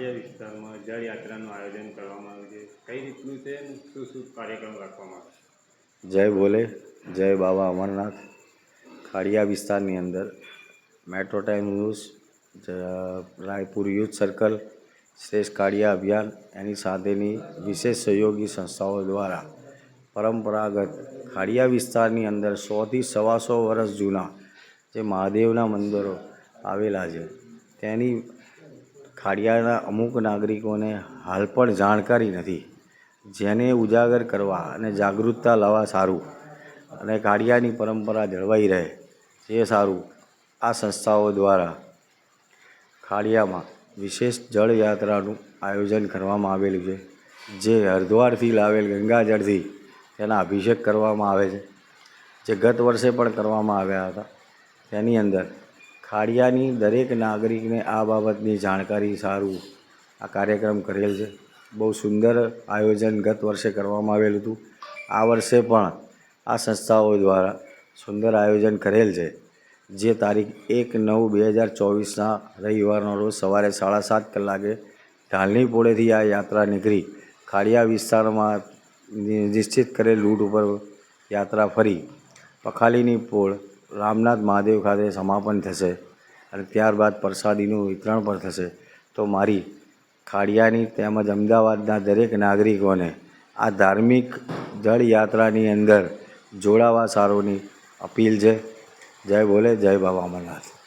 વિસ્તારમાં જળયાત્રાનું આયોજન કરવામાં આવ્યું છે. કઈ રીતનું છે શું શું કાર્યક્રમ રાખવામાં આવે જય ભોલે, જય બાબા અમરનાથ. ખાડિયા વિસ્તારની અંદર metro time use Raipur youth circle, શ્રેષ્ઠ કાળિયા અભિયાન, એની સાથેની વિશેષ સહયોગી સંસ્થાઓ દ્વારા પરંપરાગત ખાડિયા વિસ્તારની અંદર સોથી સવાસો વર્ષ જૂના જે મહાદેવના મંદિરો આવેલા છે, તેની ખાડિયાના અમુક નાગરિકોને હાલ પણ જાણકારી નથી. જેને ઉજાગર કરવા અને જાગૃતતા લાવવા સારું અને કાળિયાની પરંપરા જળવાઈ રહે એ સારું આ સંસ્થાઓ દ્વારા ખાડિયામાં વિશેષ જળયાત્રાનું આયોજન કરવામાં આવેલું છે, જે હરદ્વારથી લાવેલ ગંગાજળથી તેના અભિષેક કરવામાં આવે છે, જે ગત વર્ષે પણ કરવામાં આવ્યા હતા. તેની અંદર ખાડિયાની દરેક નાગરિકને આ બાબતની જાણકારી સારું આ કાર્યક્રમ કરેલ છે. બહુ સુંદર આયોજન ગત વર્ષે કરવામાં આવેલું હતું. આ વર્ષે પણ આ સંસ્થાઓ દ્વારા સુંદર આયોજન કરેલ છે. જે તારીખ એક નવ બે હજાર ચોવીસના રવિવારનો રોજ સવારે સાડા સાત કલાકે ઢાલની પોળેથી આ યાત્રા નીકળી. ખાડિયા વિસ્તારમાં નિશ્ચિત કરેલ રૂટ ઉપર યાત્રા ફરી. પખાલીની પોળ રામનાથ મહાદેવ ખાતે સમાપન થશે અને ત્યારબાદ પ્રસાદીનું વિતરણ પણ થશે. તો મારી ખાડિયાની તેમજ અમદાવાદના દરેક નાગરિકોને આ ધાર્મિક જળયાત્રાની અંદર જોડાવા સારોની અપીલ છે. જય ભોલે, જય બાબા અમરનાથ.